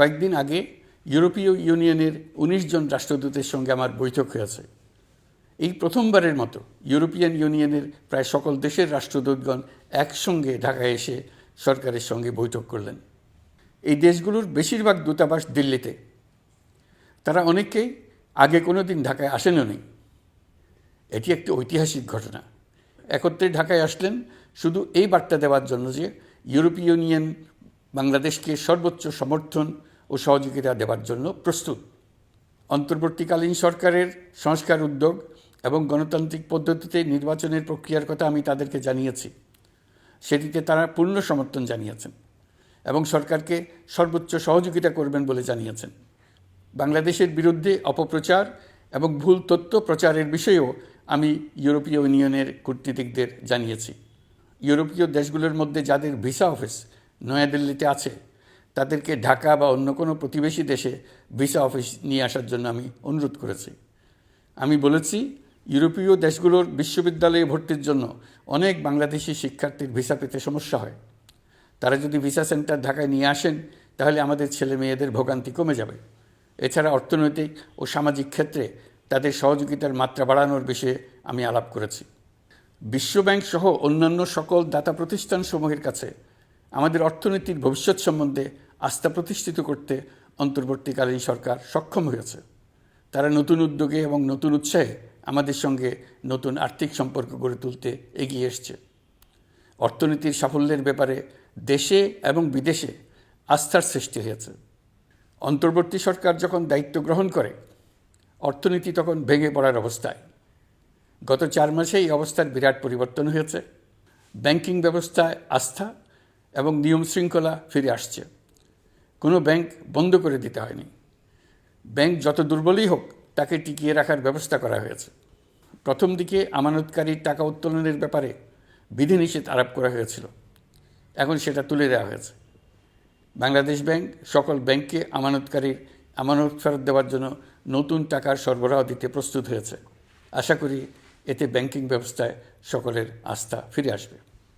কয়েকদিন আগে ইউরোপীয় ইউনিয়নের ১৯ জন রাষ্ট্রদূতের সঙ্গে আমার বৈঠক হয়েছে। এই প্রথমবারের মতো ইউরোপিয়ান ইউনিয়নের প্রায় সকল দেশের রাষ্ট্রদূতগণ একসঙ্গে ঢাকায় এসে সরকারের সঙ্গে বৈঠক করলেন। এই দেশগুলোর বেশিরভাগ দূতাবাস দিল্লিতে। তারা অনেকেই আগে কোনো দিন ঢাকায় আসেনও নেই। এটি একটি ঐতিহাসিক ঘটনা। একত্রে ঢাকায় আসলেন শুধু এই বার্তা দেওয়ার জন্য যে ইউরোপীয় ইউনিয়ন বাংলাদেশকে সর্বোচ্চ সমর্থন ও সহযোগিতা দেওয়ার জন্য প্রস্তুত। অন্তর্বর্তীকালীন সরকারের সংস্কার উদ্যোগ এবং গণতান্ত্রিক পদ্ধতিতে নির্বাচনের প্রক্রিয়ার কথা আমি তাদেরকে জানিয়েছি। সেটিতে তারা পূর্ণ সমর্থন জানিয়েছেন এবং সরকারকে সর্বোচ্চ সহযোগিতা করবেন বলে জানিয়েছেন। বাংলাদেশের বিরুদ্ধে অপপ্রচার এবং ভুল তথ্য প্রচারের বিষয়েও আমি ইউরোপীয় ইউনিয়নের কূটনীতিকদের জানিয়েছি। ইউরোপীয় দেশগুলোর মধ্যে যাদের ভিসা অফিস নয়াদিল্লিতে আছে তাদেরকে ঢাকা বা অন্য কোনো প্রতিবেশী দেশে ভিসা অফিস নিয়ে আসার জন্য আমি অনুরোধ করেছি। আমি বলেছি, ইউরোপীয় দেশগুলোর বিশ্ববিদ্যালয়ে ভর্তির জন্য অনেক বাংলাদেশি শিক্ষার্থীর ভিসা পেতে সমস্যা হয়। তারা যদি ভিসা সেন্টার ঢাকায় নিয়ে আসেন, তাহলে আমাদের ছেলে মেয়েদের ভোগান্তি কমে যাবে। এছাড়া অর্থনৈতিক ও সামাজিক ক্ষেত্রে তাদের সহযোগিতার মাত্রা বাড়ানোর বিষয়ে আমি আলাপ করেছি। বিশ্বব্যাংক সহ অন্যান্য সকল দাতা প্রতিষ্ঠানসমূহের কাছে আমাদের অর্থনীতির ভবিষ্যৎ সম্বন্ধে আস্থা প্রতিষ্ঠিত করতে অন্তর্বর্তীকালীন সরকার সক্ষম হয়েছে। তারা নতুন উদ্যোগে এবং নতুন উৎসাহে আমাদের সঙ্গে নতুন আর্থিক সম্পর্ক গড়ে তুলতে এগিয়ে এসছে। অর্থনীতির সাফল্যের ব্যাপারে দেশে এবং বিদেশে আস্থার সৃষ্টি হয়েছে। অন্তর্বর্তী সরকার যখন দায়িত্ব গ্রহণ করে, অর্থনীতি তখন ভেঙে পড়ার অবস্থায়। গত চার মাসে এই অবস্থার বিরাট পরিবর্তন হয়েছে। ব্যাংকিং ব্যবস্থায় আস্থা এবং নিয়ম শৃঙ্খলা ফিরে আসছে। কোনো ব্যাংক বন্ধ করে দিতে হয়নি। ব্যাংক যত দুর্বলই হোক, তাকে টিকিয়ে রাখার ব্যবস্থা করা হয়েছে। প্রথম দিকে আমানতকারীর টাকা উত্তোলনের ব্যাপারে বিধিনিষেধ আরোপ করা হয়েছিল। এখন সেটা তুলে দেওয়া হয়েছে। বাংলাদেশ ব্যাংক সকল ব্যাংককে আমানতকারীর আমানত ফেরত দেওয়ার জন্য নতুন টাকার সরবরাহ দিতে প্রস্তুত হয়েছে। আশা করি এতে ব্যাংকিং ব্যবস্থায় সকলের আস্থা ফিরে আসবে।